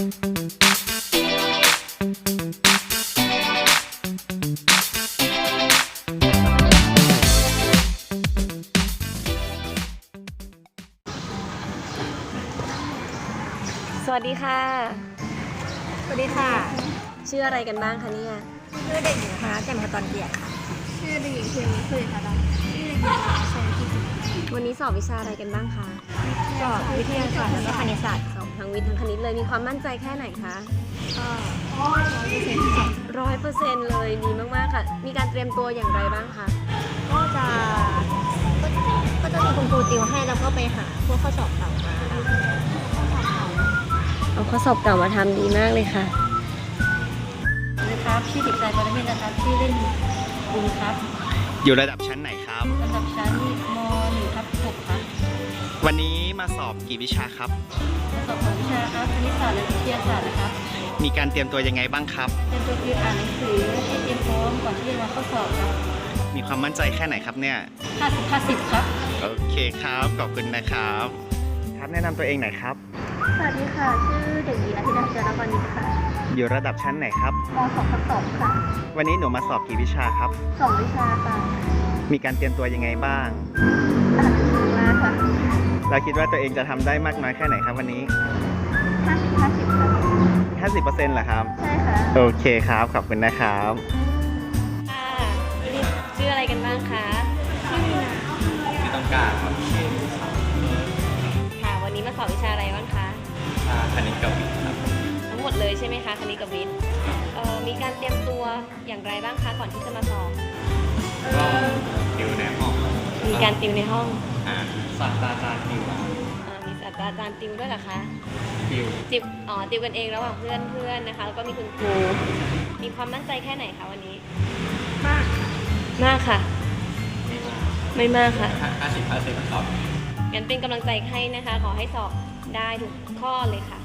สวัสดีค่ะ สวัสดีค่ะ ชื่ออะไรกันบ้างคะเนี่ย ชื่อเด็กหญิงคะแจ่มขตอนเกียรติค่ะ ชื่อเด็กหญิงเพียงคุยค่ะชื่อเด็กหญิงชยพิจิตร วันนี้สอบวิชาอะไรกันบ้างคะสอบวิทยาศาสตร์แล้วก็คณิตศาสตร์สอบทั้งวิทย์ทั้งคณิตเลยมีความมั่นใจแค่ไหนคะก็ร้อยเปอร์เซ็นต์ค่ะร้อยเปอร์เซ็นต์เลยดีมากๆค่ะ มีการเตรียมตัวอย่างไรบ้างคะก็จะก็ก็จะมีคุณครูติวให้แล้วก็ไปหาพวกข้อสอบเก่ามาเอาข้อสอบเก่ามาทำดีมากเลยค่ะนะครับชื่อเด็กชายปรเมศนะครับชื่อเล่นบุญครับ อยู่ระดับชั้นไหน วันนี้มาสอบกี่วิชาครับ สอบของวิชาครับคณิตศาสตร์และวิทยาศาสตร์นะครับมีการเตรียมตัวยังไงบ้างครับ เป็นตัวคืออ่านหนังสือให้เตรียมพร้อมก่อนที่จะมาเข้าสอบครับมีความมั่นใจแค่ไหนครับเนี่ย50 50ครับ โอเคครับขอบคุณนะครับ ครับแนะนำตัวเองหน่อยครับ สวัสดีค่ะ ชื่อเด็กหญิงอธิดาเจรวรรณิตค่ะอยู่ระดับชั้นไหนครับม .2 ทับ2ค่ะวันนี้หนูมาสอบกี่วิชาครับ2วิชาค่ะมีการเตรียมตัวยังไงบ้าง เราคิดว่าตัวเองจะทำได้มากน้อยแค่ไหนครับวันนี้50 50ค่ะ50%เหรอครับ ใช่ค่ะโอเคครับ ขอบคุณนะครับ ค่ะชื่ออะไรกันบ้างคะชื่อมีนาไม่ต้องกล้าครับค่ะ วันนี้มาสอบวิชาอะไรบ้างคะ อ่าคณิตกับวิทย์ครับทั้งหมดเลยใช่ไหมคะคณิตกับวิทย์เอ่อมีการเตรียมตัวอย่างไรบ้างคะก่อนที่จะมาสอบ ก็ติวในห้องมีการติวในห้องอ่า ศาสตราจารย์ติวอะเอ่อมีศาสตราจารย์ติวด้วยเหรอคะ ติวติวอ๋อติวกันเองระหว่างเพื่อนเพื่อนนะคะ แล้วก็มีคุณครู มีความมั่นใจแค่ไหนคะวันนี้ มากมากค่ะ ไม่มากไม่มากค่ะ ห้าสิบห้าสิบครับงั้นเป็นกำลังใจให้นะคะ ขอให้สอบได้ทุกข้อเลยค่ะ